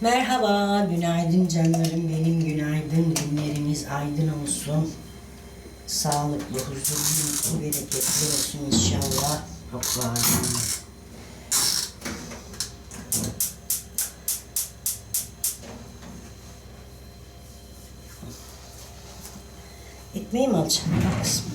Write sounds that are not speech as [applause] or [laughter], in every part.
Merhaba, günaydın canlarım benim, günaydın. Günleriniz aydın olsun. Sağlıklı, huzurlu, mutlu, bereketli olsun inşallah. Hoppa. Ekmeği mi alacağım? Bak kızım.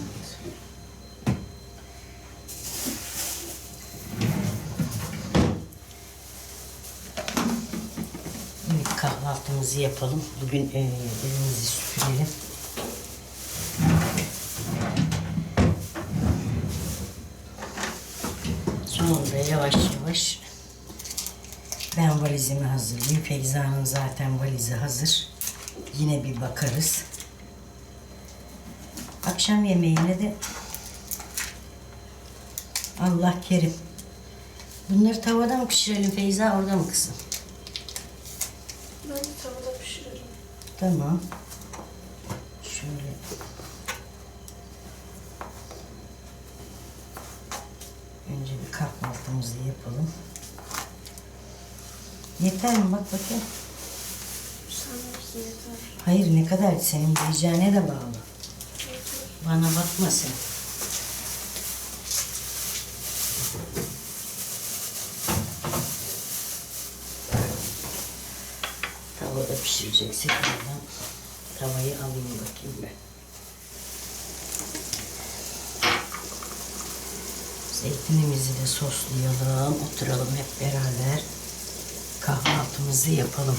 Evet, kahvaltımızı yapalım. Bugün e, evimizi süpürelim. Sonra yavaş yavaş ben valizimi hazırlayayım. Feyza'nın zaten valizi hazır. Yine bir bakarız. Akşam yemeğine de Allah kerim. Bunları tavada mı pişirelim Feyza orada mı kızım? Ben de tavada pişiririm. Tamam. Şöyle. Önce bir kahvaltımızı yapalım. Yeter mi? Bak bakayım. Sanki yeter. Hayır ne kadar senin yiyeceğine de bağlı. Yeter. Bana bakma sen. Tavada pişireceksek oradan tavayı alayım bakayım ben. Zeytinimizi de soslayalım, oturalım hep beraber kahvaltımızı yapalım.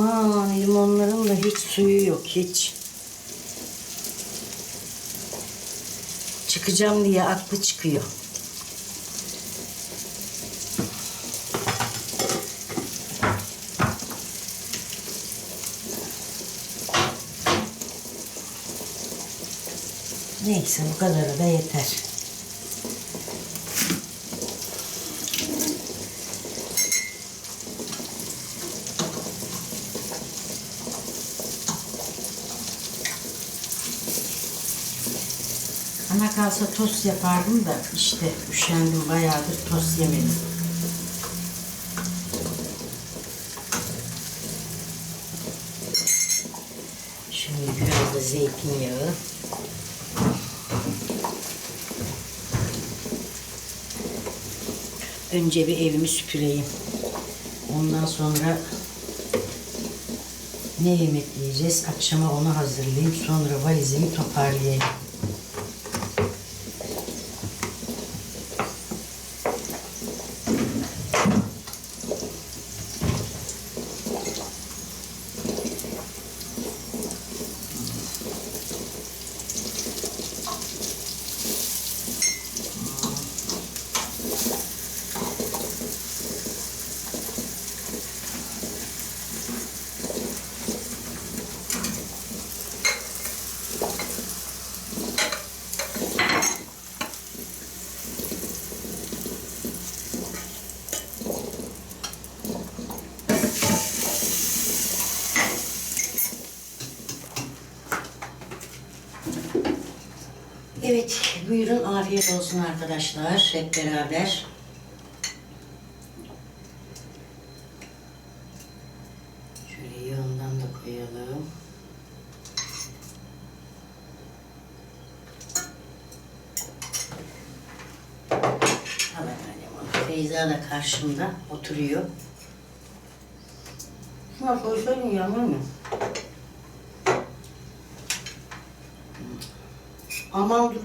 Aman limonların da hiç suyu yok hiç. Çıkacağım diye aklı çıkıyor. Neyse bu kadarı da yeter. Ana kalsa tost yapardım da işte üşendim bayağıdır tost yemedim. Şimdi biraz da zeytinyağı. Önce bir evimi süpüreyim. Ondan sonra ne yemek yiyeceğiz? Akşama onu hazırlayayım. Sonra valizimi toparlayayım. Evet, buyurun afiyet olsun arkadaşlar. Hep beraber. Şöyle yağından da koyalım. Feyza da karşımda oturuyor. Şuna koysaydın yağmur mu?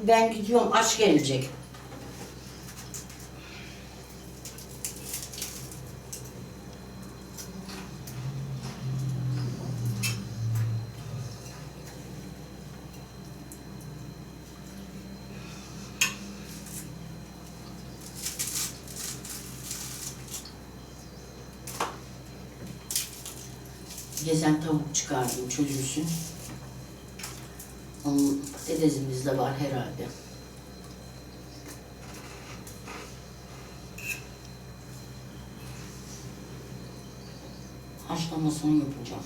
Ben gidiyorum aç gelecek. Gezen tavuk çıkardım çözülsün tezimizde var herhalde. Haşlamasını yapacağım.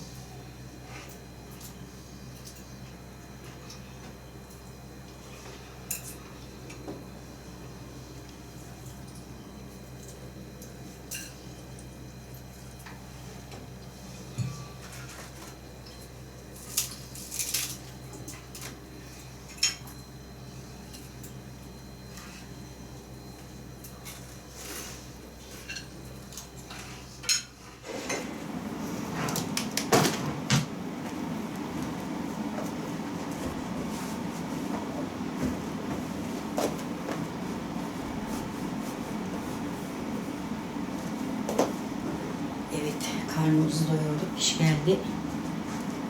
Karnımızı doyurduk, iş geldi.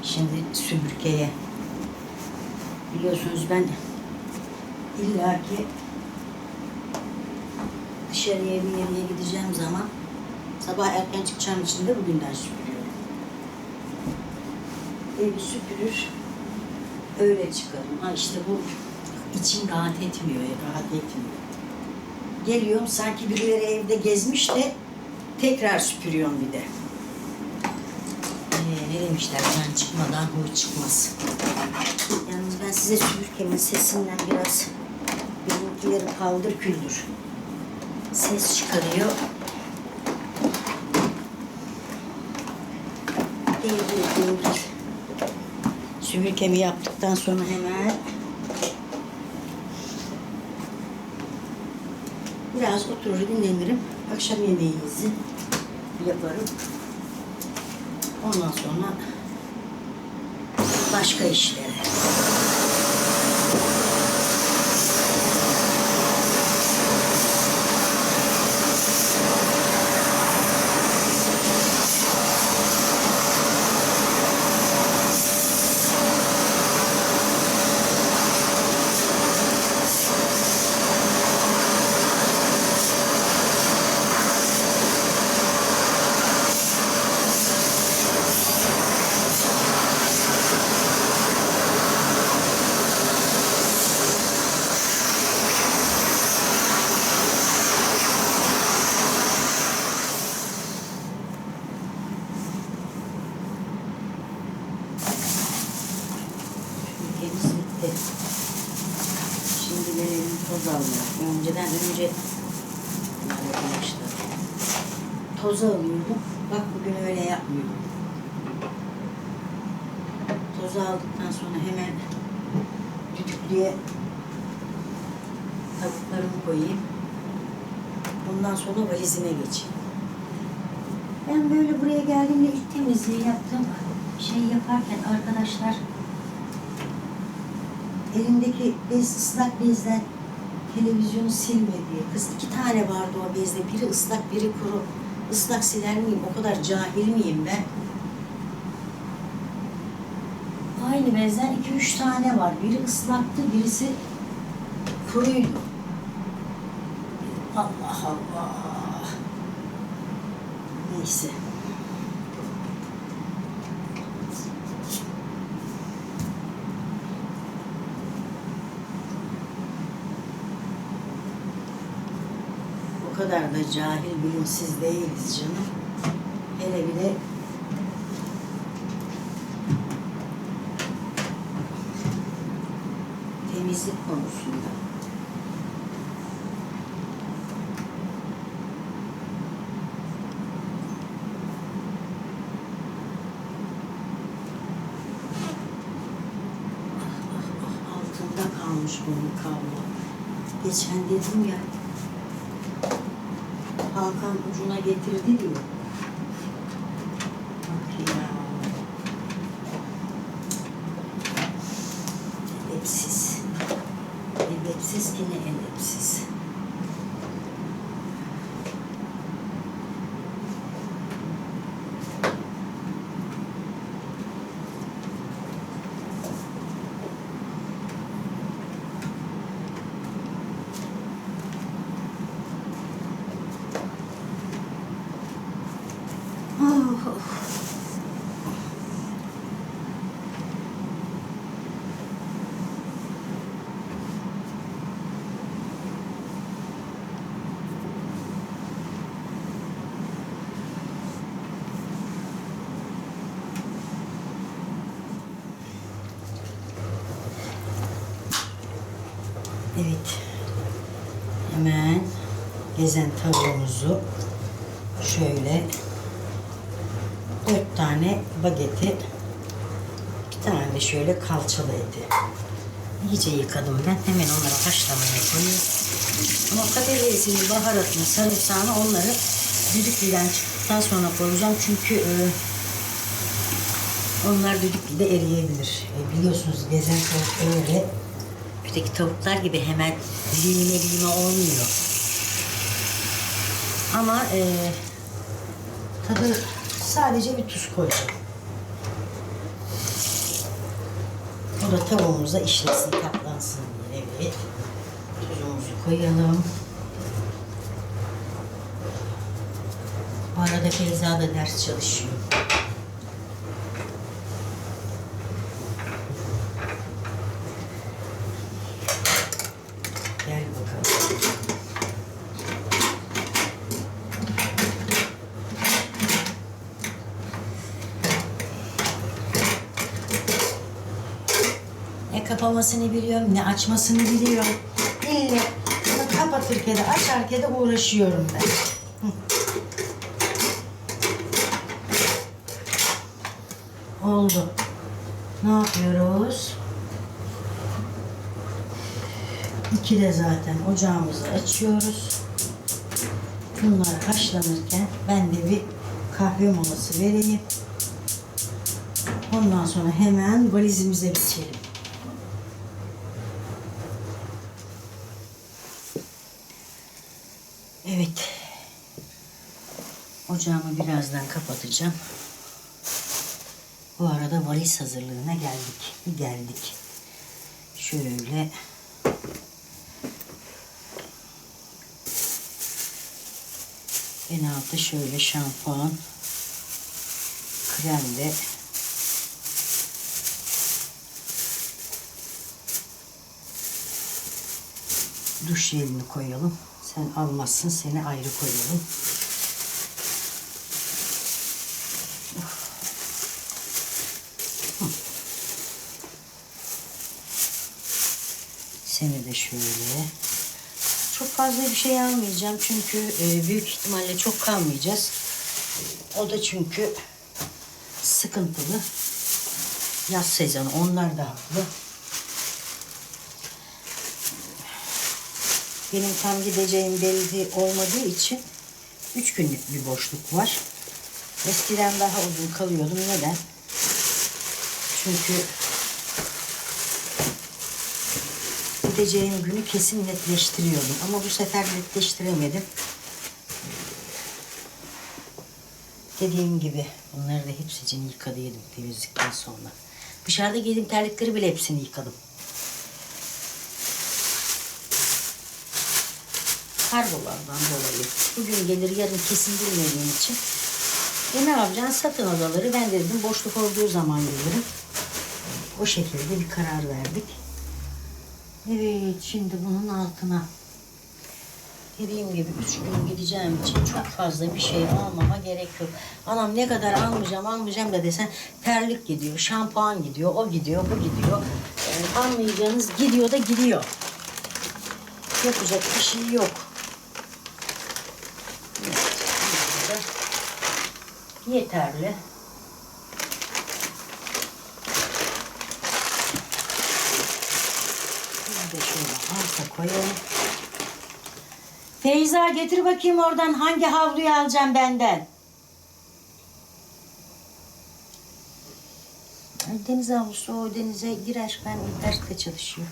Şimdi süpürgeye. Biliyorsunuz ben illaki dışarıya bir yere gideceğim zaman sabah erken çıkacağım için de bugünden süpürüyorum. Evi süpürür, öyle çıkarım. Ha işte bu içim rahat etmiyor, rahat etmiyor. Geliyorum sanki birileri evde gezmiş de tekrar süpürüyorum bir de. Ee, ne demişler sen çıkmadan huy çıkmaz. Yalnız ben size süpürgemin sesinden biraz benimkileri kaldır küldür. Ses çıkarıyor. Devir devir. Süpürgemi yaptıktan sonra hemen biraz oturur dinlenirim. Akşam yemeğimizi yaparım. Ondan sonra başka işlere. Ülkemiz bitti. Şimdi gelelim toz almaya. Önceden önce arkadaşlar toz alıyordum. Bak bugün öyle yapmıyorum. Tozu aldıktan sonra hemen düdüklüye tavuklarımı koyayım. Ondan valizime geçeyim. Ben böyle buraya geldiğimde ilk temizliği yaptım. Şey yaparken arkadaşlar elindeki bez ıslak bezden televizyonu silmedi. Kız iki tane vardı o bezde. Biri ıslak, biri kuru. Islak siler miyim? O kadar cahil miyim ben? Aynı bezden iki üç tane var. Biri ıslaktı, birisi kuruydu. Allah Allah. Neyse. O kadar da cahil bilimsiz değiliz canım. Hele bir bunun kablo. Geçen dedim ya Hakan ucuna getirdi diyor. Bak ya. Edepsiz. Edepsiz ki ne edepsiz. Oh, Evet. Hemen gezen tavuğumuzu şöyle dört tane bageti bir tane de şöyle kalçalı eti. İyice yıkadım ben. Hemen onları haşlamaya koyuyorum. Ama patatesini, baharatını, sarımsağını onları düdüklüden çıktıktan sonra koyacağım. Çünkü e, onlar düdüklüde eriyebilir. E, biliyorsunuz gezen tavuk öyle. Öteki tavuklar gibi hemen dilime dilime olmuyor. Ama e, tadı sadece bir tuz koyacağım. O da tavuğumuza işlesin, tatlansın diye. Evet. Tuzumuzu koyalım. Bu arada Feyza da ders çalışıyor. Gel bakalım. Ne kapamasını biliyorum, ne açmasını biliyorum. İlle bunu kapatırken de açarken de uğraşıyorum ben. Oldu. Ne yapıyoruz? İki de zaten ocağımızı açıyoruz. Bunlar haşlanırken ben de bir kahve molası vereyim. Ondan sonra hemen valizimize geçelim. Evet. Ocağımı birazdan kapatacağım. Bu arada valiz hazırlığına geldik. Geldik. Şöyle en altı şöyle şampuan krem ve duş jelini koyalım. Sen almazsın seni ayrı koyalım. Seni de şöyle. Çok fazla bir şey almayacağım çünkü e, büyük ihtimalle çok kalmayacağız. O da çünkü sıkıntılı. Yaz sezonu onlar da haklı. Benim tam gideceğim belli olmadığı için üç günlük bir boşluk var. Eskiden daha uzun kalıyordum. Neden? Çünkü gideceğim günü kesin netleştiriyordum. Ama bu sefer netleştiremedim. Dediğim gibi bunları da hepsini yıkadıydım temizlikten sonra. Dışarıda giydiğim terlikleri bile hepsini yıkadım. Kargolardan dolayı. Bugün gelir yarın kesin bilmediğim için. E ne yapacaksın? Satın odaları. Ben de dedim boşluk olduğu zaman gelirim. O şekilde bir karar verdik. Evet şimdi bunun altına dediğim gibi üç gün gideceğim için çok fazla bir şey almama gerek yok. Anam ne kadar almayacağım almayacağım da desen terlik gidiyor, şampuan gidiyor, o gidiyor, bu gidiyor. Yani anlayacağınız gidiyor da gidiyor. Yapacak bir şey yok. Evet, burada da Yeterli. Biz de şöyle alta koyalım. Feyza getir bakayım oradan hangi havluyu alacağım benden. Deniz havlusu o denize girer. Ben derste çalışıyor.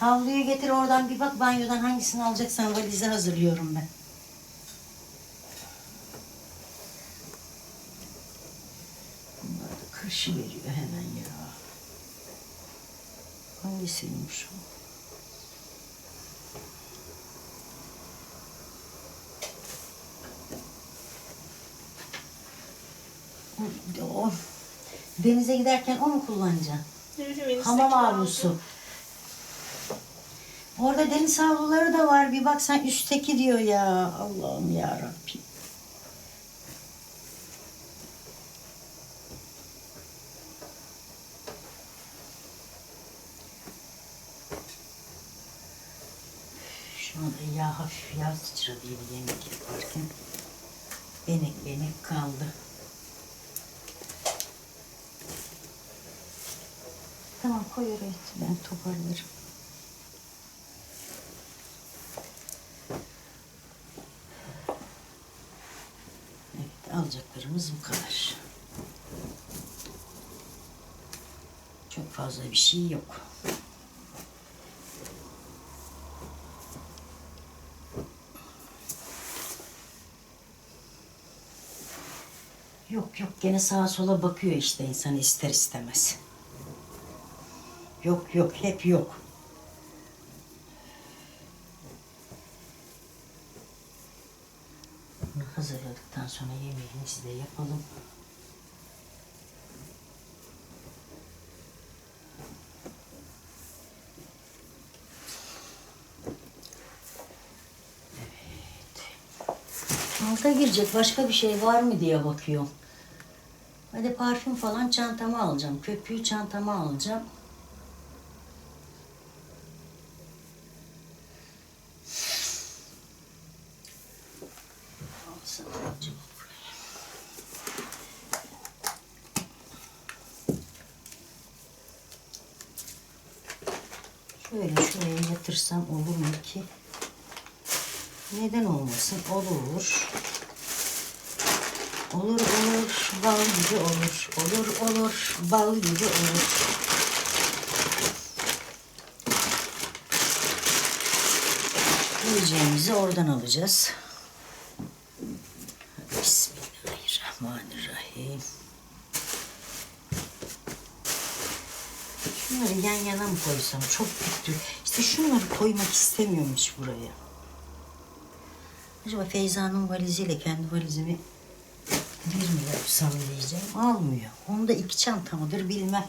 Havluyu getir oradan bir bak banyodan hangisini alacaksan valize hazırlıyorum ben. Bunlar kırışı veriyor hemen ya. Hangisiymiş o? O, denize giderken o mu kullanacaksın? Hamam havlusu. Orada deniz havluları da var. Bir bak sen üstteki diyor ya. Allah'ım ya Rabbim. Şuna yağ hafif yağ sıçradıydı yemek yaparken. Benek benek kaldı. Tamam koy oraya. Ben toparlarım. Evet alacaklarımız bu kadar. Çok fazla bir şey yok. Yok yok gene sağa sola bakıyor işte insan ister istemez. Yok yok hep yok. Hazırladıktan sonra yemeğimizi de yapalım. Alta girecek başka bir şey var mı diye bakıyorum. Hadi parfüm falan çantama alacağım. Köpüğü çantama alacağım. Şöyle şuraya yatırsam olur mu ki? Neden olmasın? Olur olur, bal gibi olur. Olur olur, bal gibi olur. Yiyeceğimizi oradan alacağız. Bismillahirrahmanirrahim. Şunları yan yana mı koysam? Çok büyüktür. İşte şunları koymak istemiyorum hiç buraya. Acaba Feyza'nın valiziyle kendi valizimi bir mi yapsam diyeceğim. Almıyor. Onda iki çanta mıdır bilmem.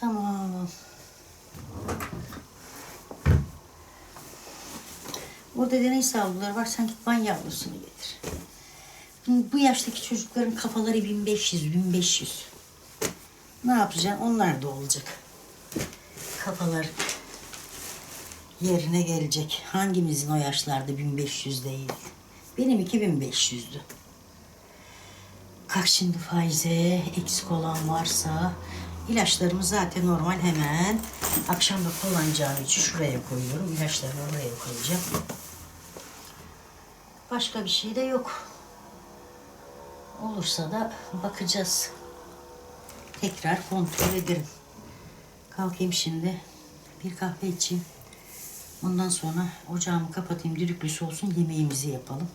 Tamam. Burada deney sağlıkları var. Sen git ban yavrusunu getir. Bu yaştaki çocukların kafaları 1500, 1500. Ne yapacaksın? Onlar da olacak. Kafalar yerine gelecek. Hangimizin o yaşlarda 1500 değil? Benim 2500'dü. Kalk şimdi faize eksik olan varsa ilaçlarımı zaten normal hemen akşam da kullanacağım için şuraya koyuyorum. İlaçlarımı oraya koyacağım. Başka bir şey de yok. Olursa da bakacağız. Tekrar kontrol ederim. Kalkayım şimdi. Bir kahve içeyim. Ondan sonra ocağımı kapatayım. Düdüklüsü olsun. Yemeğimizi yapalım.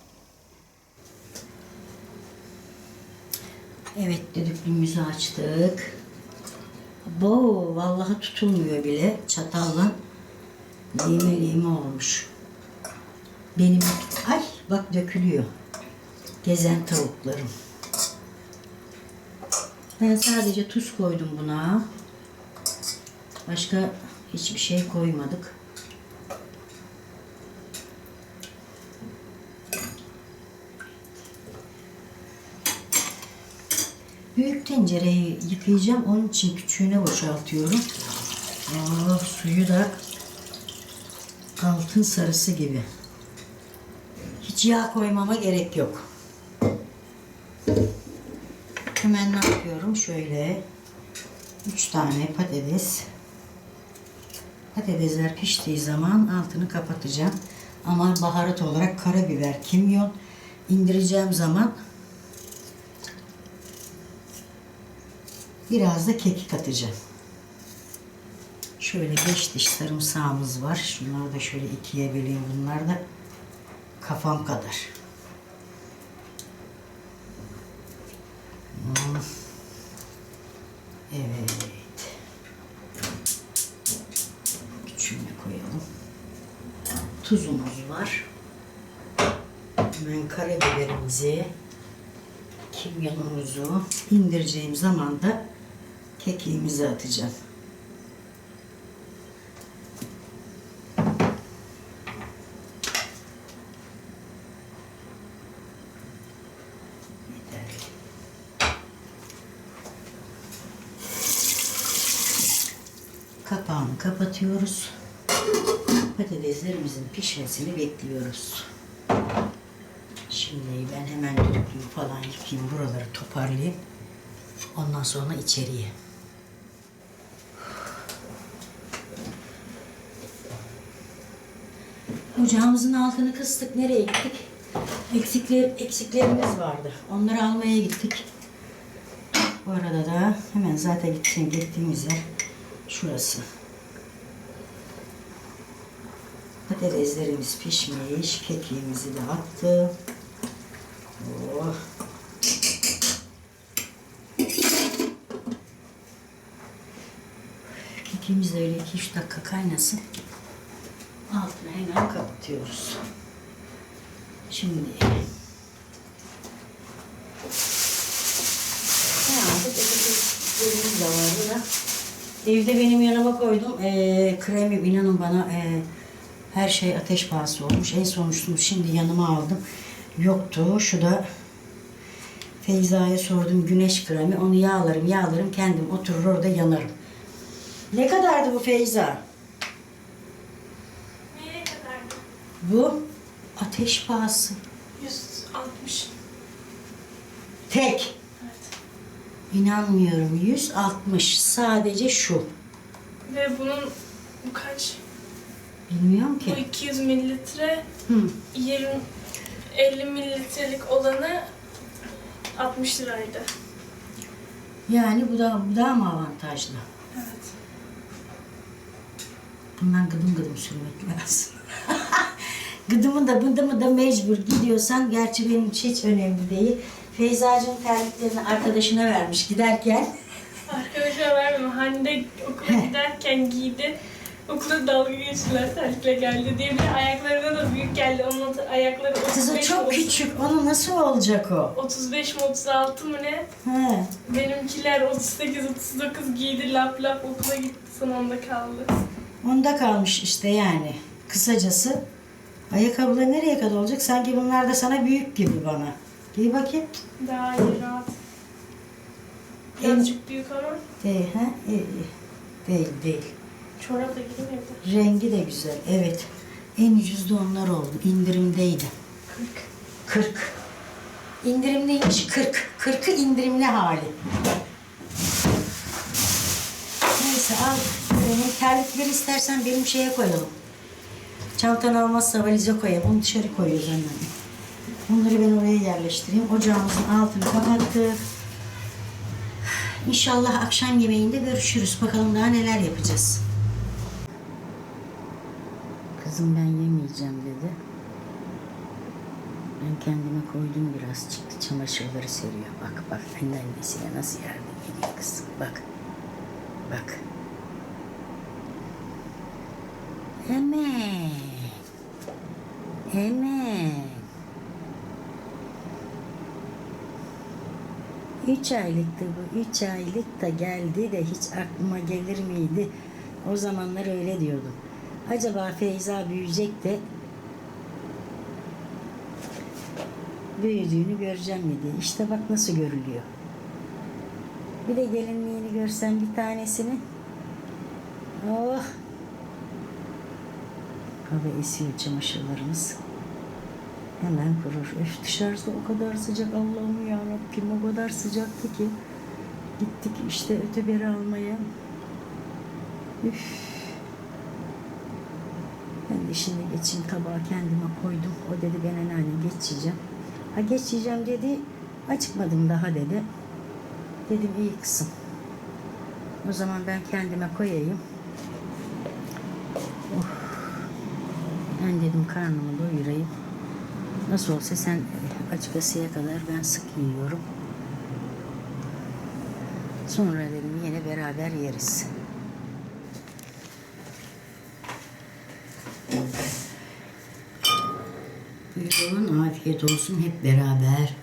Evet düdüklümüzü açtık. Bo vallahi tutulmuyor bile. Çatalla lime lime olmuş. Benim ay bak dökülüyor. Gezen tavuklarım. Ben sadece tuz koydum buna. Başka hiçbir şey koymadık. Büyük tencereyi yıkayacağım. Onun için küçüğüne boşaltıyorum. Aa, suyu da altın sarısı gibi. Hiç yağ koymama gerek yok. Hemen ne yapıyorum? Şöyle üç tane patates. Patatesler piştiği zaman altını kapatacağım. Ama baharat olarak karabiber, kimyon indireceğim zaman biraz da kekik atacağım. Şöyle beş diş sarımsağımız var. Şunları da şöyle ikiye böleyim. Bunlar da kafam kadar. Hmm. Evet. Küçüğünü koyalım. Tuzumuz var. Hemen karabiberimizi, kimyonumuzu indireceğim zaman da kekiğimizi atacağım. Kapağını kapatıyoruz. Patateslerimizin pişmesini bekliyoruz. Şimdi ben hemen düdüklüyü falan yıkayayım. Buraları toparlayayım. Ondan sonra içeriye. Ocağımızın altını kıstık. Nereye gittik? Eksikler, eksiklerimiz vardı. Onları almaya gittik. Bu arada da hemen zaten gittiğim, gittiğimiz yer şurası. Patateslerimiz pişmiş. Kekiğimizi de attım. Oh. Kekiğimiz de öyle 2-3 dakika kaynasın. Altını hemen kapatıyoruz. Şimdi herhalde patateslerimiz de vardı da evde benim yanıma koydum. Ee, kremi inanın bana ee, her şey ateş pahası olmuş. En sonuçlu şimdi yanıma aldım. Yoktu. Şu da Feyza'ya sordum güneş kremi. Onu yağlarım yağlarım kendim oturur orada yanarım. Ne kadardı bu Feyza? Nereye kadardı? Bu ateş pahası. 160. Tek. Evet. İnanmıyorum. 160. Sadece şu. Ve bunun bu kaç? Bilmiyorum Bu ki. 200 mililitre, Hı. 20 50 mililitrelik olanı 60 liraydı. Yani bu da bu daha mı avantajlı? Evet. Bundan gıdım gıdım sürmek lazım. Gıdımı da bıdımı da mecbur gidiyorsan gerçi benim için hiç önemli değil. Feyzacığım terliklerini arkadaşına vermiş giderken. [laughs] Arkadaşa vermem. Hande okula giderken giydi. Okula dalga geçtiler terlikle geldi diye. Bir de ayaklarına da büyük geldi. Onun ayakları 35 Kız o çok mi, küçük. Onu nasıl olacak o? 35 mi 36 mı ne? He. Benimkiler 38-39 giydi lap lap okula gitti sonunda kaldı. Onda kalmış işte yani. Kısacası ayakkabılar nereye kadar olacak? Sanki bunlar da sana büyük gibi bana. Giy bakayım. Daha iyi rahat. Birazcık büyük ama Değil, ha? İyi, iyi. Değil, değil. çorap da girmedi. Rengi de güzel. Evet. En ucuz da onlar oldu. İndirimdeydi. 40. 40. İndirimliymiş 40. 40'ı indirimli hali. Neyse al. Benim terlikleri istersen benim şeye koyalım. Çantan almazsa valize koyalım. Onu dışarı koyuyoruz annem. Bunları ben oraya yerleştireyim. Ocağımızın altını kapattık. İnşallah akşam yemeğinde görüşürüz. Bakalım daha neler yapacağız. Kızım ben yemeyeceğim dedi. Ben kendime koydum biraz çıktı çamaşırları seriyor. Bak bak anneannesine nasıl yardım ediyor kızım. Bak. Bak. Hemen. Hemen. Üç aylıktı bu. Üç aylık da geldi de hiç aklıma gelir miydi? O zamanlar öyle diyordum. Acaba Feyza büyüyecek de büyüdüğünü göreceğim diye. İşte bak nasıl görülüyor. Bir de gelinliğini görsen bir tanesini. Oh. Hava esiyor çamaşırlarımız. Hemen kurur. Öf dışarısı o kadar sıcak Allah'ım ya Rabbim o kadar sıcaktı ki. Gittik işte öteberi almaya. Üf. Ben de şimdi geçeyim tabağı kendime koydum. O dedi ben anneanne geçeceğim. Ha geçeceğim dedi. Acıkmadım daha dedi. Dedim iyi kızım. O zaman ben kendime koyayım. Oh. Ben dedim karnımı doyurayım. Nasıl olsa sen açıkasıya kadar ben sık yiyorum. Sonra dedim yine beraber yeriz. Buyurun afiyet olsun hep beraber.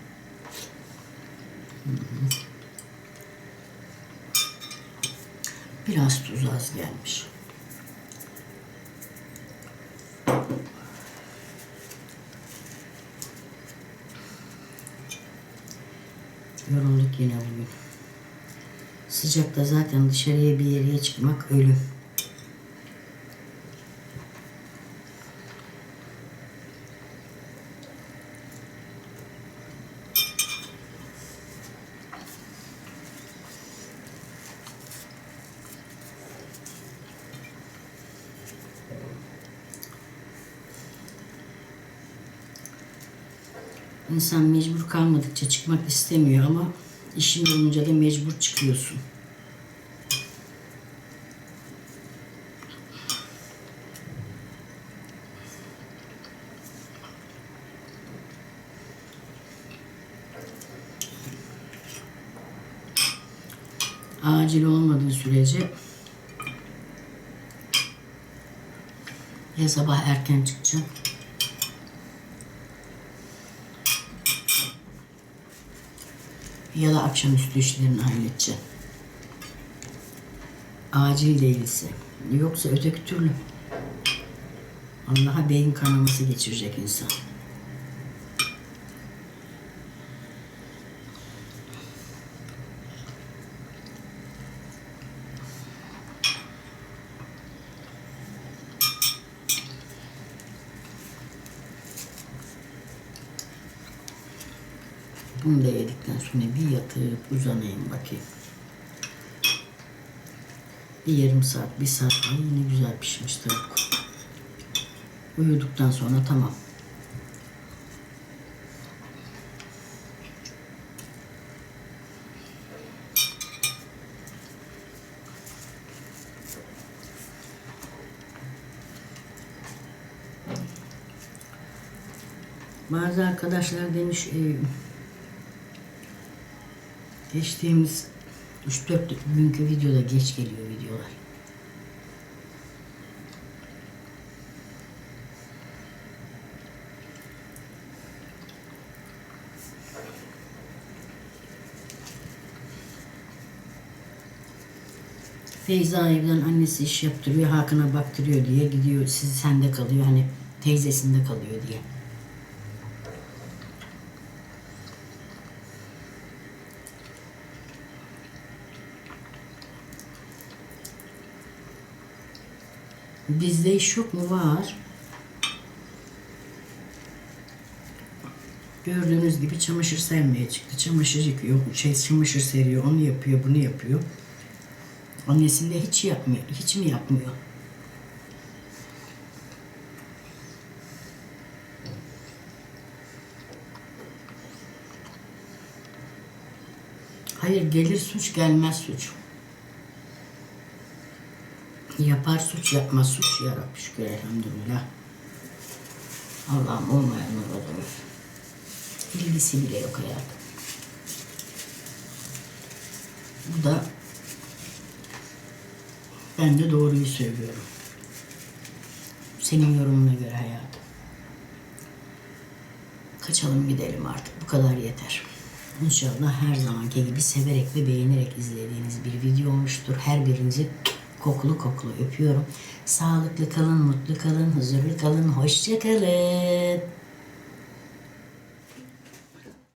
sıcakta zaten dışarıya bir yere çıkmak ölüm. İnsan mecbur kalmadıkça çıkmak istemiyor ama işin olunca da mecbur çıkıyorsun. Acil olmadığı sürece ya sabah erken çıkacağım ya da akşamüstü işlerini halledeceğim. Acil değilse. Yoksa öteki türlü Allah'a beyin kanaması geçirecek insan. Bunu da sonra bir yatıp uzanayım bakayım. Bir yarım saat, bir saat. Ay ne güzel pişmiş tavuk. Uyuduktan sonra tamam. Bazı arkadaşlar demiş e, geçtiğimiz 3-4 günkü videoda geç geliyor videolar. Feyza evden annesi iş yaptırıyor, Hakan'a baktırıyor diye gidiyor. Siz sende kalıyor hani teyzesinde kalıyor diye. Bizde iş yok mu? Var. Gördüğünüz gibi çamaşır sermeye çıktı. Çamaşır yıkıyor, şey, çamaşır seriyor, onu yapıyor, bunu yapıyor. Annesinde hiç yapmıyor, hiç mi yapmıyor? Hayır gelir suç gelmez suç. Yapar suç yapmaz suç ya Rabbi şükür elhamdülillah. Allah'ım olmayanlar olur. İlgisi bile yok hayatım. Bu da ben de doğruyu söylüyorum. Senin yorumuna göre hayatım. Kaçalım gidelim artık. Bu kadar yeter. İnşallah her zamanki gibi severek ve beğenerek izlediğiniz bir video olmuştur. Her birinizi kokulu kokulu öpüyorum. Sağlıklı kalın, mutlu kalın, huzurlu kalın, hoşça kalın.